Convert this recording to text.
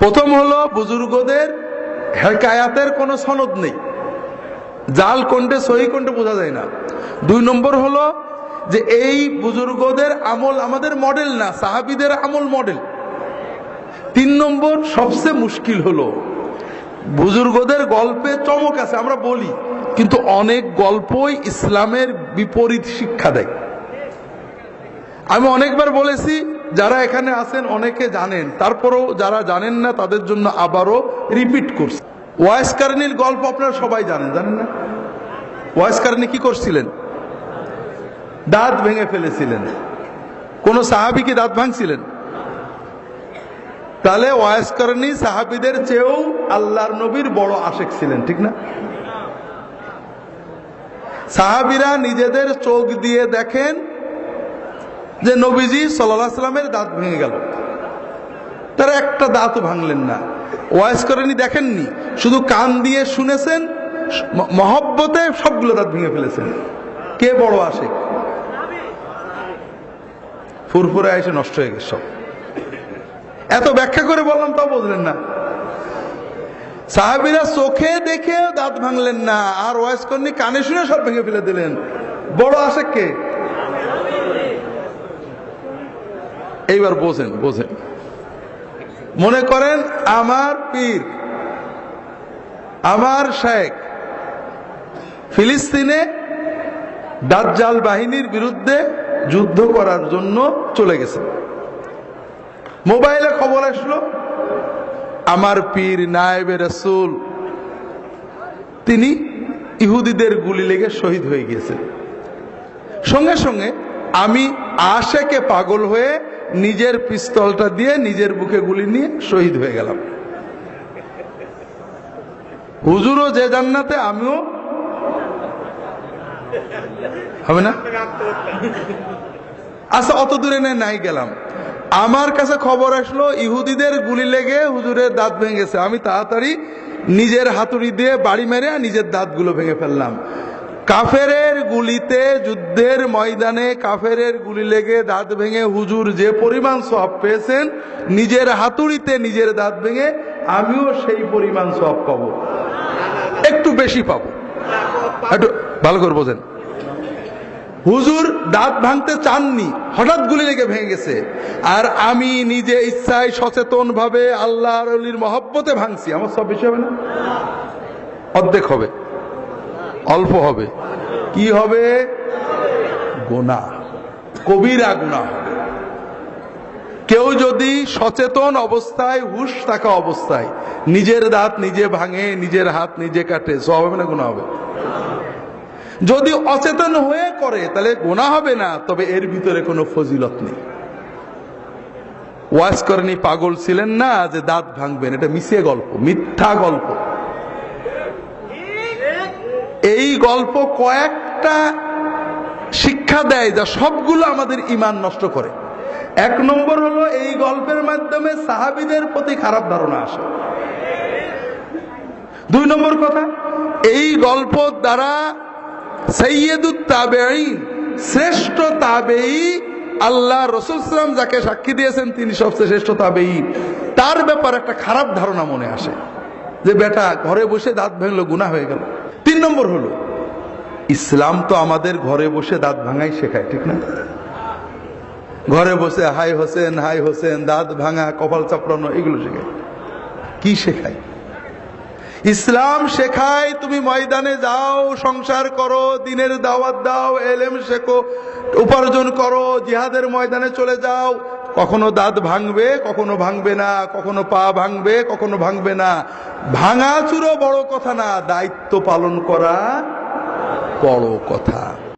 প্রথম হলো বুজুর্গদের হেকায়াতের কোনো সনদ নেই। জাল কোনটে, সহি কোনটে বোঝা যায় না। দুই নম্বর হলো যে এই বুজুর্গদের আমল আমাদের মডেল না, সাহাবিদের আমল মডেল। তিন নম্বর সবচেয়ে মুশকিল হলো, বুজুর্গদের গল্পে চমক আছে, আমরা বলি, কিন্তু অনেক গল্পই ইসলামের বিপরীত শিক্ষা দেয়। আমি অনেকবার বলেছি যারা এখানে আছেন অনেকে জানেন, তারপরেও যারা জানেন না, তাদের জন্য আবারও রিপিট করছে। ওয়াইস কারণীর গল্প আপনারা সবাই জানেন জানেন না? ওয়াইস কারণী কি করছিলেন? দাঁত ভেঙে ফেলেছিলেন। কোন সাহাবি কি দাঁত ভাঙছিলেন? তাহলে ওয়াইস কারণী সাহাবিদের চেয়েও আল্লাহর নবীর বড় আশেক ছিলেন, ঠিক না? সাহাবিরা নিজেদের চোখ দিয়ে দেখেন যে নবীজি সাল্লামের দাঁত ভেঙে গেল। তারা একটা দাঁত ভাঙলেন না। ওয়াইস করেনি দেখেননি। শুধু কান দিয়ে শুনেছেন মহব্বতে সবগুলো দাঁত ভেঙে ফেলেছেন। কে বড় আসে? ফুরফুরে এসে নষ্ট হয়ে গেছে সব। এত ব্যাখ্যা করে বললাম, তাও বুঝলেন না। সাহাবিরা চোখে দেখে দাঁত ভাঙলেন না, আর ওয়াইস করেনি কানে শুনে সব ভেঙে ফেলে দিলেন। বড় আসে কে? এইবার বোঝেন বোঝেন। মনে করেন আমার পীর, আমার শেখ ফিলিস্তিনে দাজ্জাল বাহিনীর বিরুদ্ধে যুদ্ধ করার জন্য চলে গেছে। মোবাইলে খবর আসলো, আমার পীর নায়েবে রসুল, তিনি ইহুদিদের গুলি লেগে শহীদ হয়ে গিয়েছেন। সঙ্গে সঙ্গে আমি আশেকে পাগল হয়ে নিজের পিস্তলটা দিয়ে নিজের বুকে গুলি নিয়ে শহীদ হয়ে গেলাম। হুজুরও যে জান্নাতে, আমিও। হবে না? আচ্ছা অত দূরে নাই গেলাম। আমার কাছে খবর আসলো, ইহুদিদের গুলি লেগে হুজুরের দাঁত ভেঙেছে আমি তাড়াতাড়ি নিজের হাতুড়ি দিয়ে বাড়ি মেরে নিজের দাঁতগুলো ভেঙে ফেললাম। কাফেরের গুলিতে যুদ্ধের ময়দানে কাফেরের গুলি লেগে দাঁত ভেঙে হুজুর যে পরিমাণ সব পেয়েছেন, নিজের হাতুড়িতে নিজের দাঁত ভেঙে আমিও সেই পরিমাণ সব পাবো। একটু বেশি পাবো। একটু ভালো করে বোঝেন। হুজুর দাঁত ভাঙতে চাননি, হঠাৎ গুলি লেগে ভেঙে গেছে। আর আমি নিজে ইচ্ছায় সচেতন ভাবে আল্লাহ আলির মহব্বতে ভাঙছি। আমার সব বেশি হবে না? অর্ধেক হবে। অল্প হবে। কি হবে? গোনা। কবিরা গুণা কেউ যদি সচেতন অবস্থায়, হুশ থাকা অবস্থায়, নিজের দাঁত নিজে ভাঙে, নিজের হাত নিজে কাটে সব হবে না গুণা হবে? যদি অচেতন হয়ে করে, তাহলে গোনা হবে না, তবে এর ভিতরে কোনো ফজিলত নেই। ওয়াজ করেনি পাগল ছিলেন না যে দাঁত ভাঙবেন, এটা মিশিয়ে গল্প, মিথ্যা গল্প। এই গল্প কয়েকটা শিক্ষা দেয় যা সবগুলো আমাদের ইমান নষ্ট করে। এক নম্বর হলো এই গল্পের মাধ্যমে সাহাবিদের প্রতি খারাপ ধারণা আসে। দুই নম্বর কথা, এই গল্প দ্বারা সৈয়দুত তাবেঈন, শ্রেষ্ঠ তাবেই আল্লাহ রসুলাম যাকে সাক্ষী দিয়েছেন তিনি সবচেয়ে শ্রেষ্ঠ তাবেই তার ব্যাপারে একটা খারাপ ধারণা মনে আসে যে, বেটা, ঘরে বসে দাঁত ভাঙলো গুণা হয়ে গেল। তিন নম্বর হলো, ইসলাম তো আমাদের ঘরে বসে দাঁত ভাঙাই শেখায়, ঠিক না? ঘরে বসে হাই হোসেন হাই হোসেন, দাঁত ভাঙা, কপাল চাপড়ানো, এগুলো শেখায়। কি শেখায়? ইসলাম শেখায়, তুমি ময়দানে যাও, সংসার করো, দিনের দাওয়াত দাও, এলেম শেখো, উপার্জন করো, জিহাদের ময়দানে চলে যাও কখনো দাঁত ভাঙবে, কখনো ভাঙবে না, কখনো পা ভাঙবে, কখনো ভাঙবে না। ভাঙা চুরো বড় কথা না, দায়িত্ব পালন করা বড় কথা।